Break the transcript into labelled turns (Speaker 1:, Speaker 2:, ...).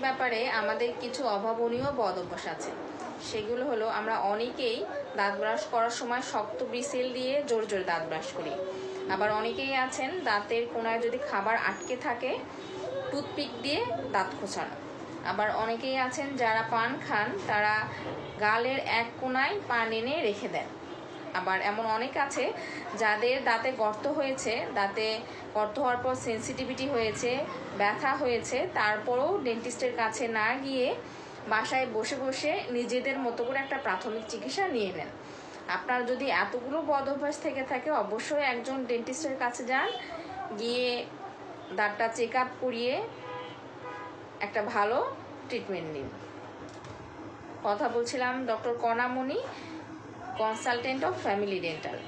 Speaker 1: ব্যাপারে আমাদের কিছু অভাবনীয় বদ অভ্যাস আছে। সেগুলো হলো আমরা অনেকেই দাঁত ব্রাশ করার সময় শক্ত ব্রিসেল দিয়ে জোর জোরে দাঁত ব্রাশ করি। আবার অনেকেই আছেন দাঁতের কোনায় যদি খাবার আটকে থাকে, টুথপিক দিয়ে দাঁত খোঁচানো। আবার অনেকেই আছেন যারা পান খান, তারা গালের এক কোনায় পান এনে রেখে দেন। আবার এমন অনেক আছে যাদের দাঁতে গর্ত হয়েছে, দাঁতে গর্ত হওয়ার পর সেন্সিটিভিটি হয়েছে, ব্যথা হয়েছে, তারপরেও ডেন্টিস্টের কাছে না গিয়ে বাসায় বসে বসে নিজেদের মতো করে একটা প্রাথমিক চিকিৎসা নিয়ে নেন। আপনার যদি এতগুলো বদ অভ্যাস থেকে থাকে, অবশ্যই একজন ডেন্টিস্টের কাছে যান, গিয়ে দাঁতটা চেক আপ করিয়ে একটা ভালো ট্রিটমেন্ট নিন। কথা বলছিলাম doctor Konamoni consultant of family dental.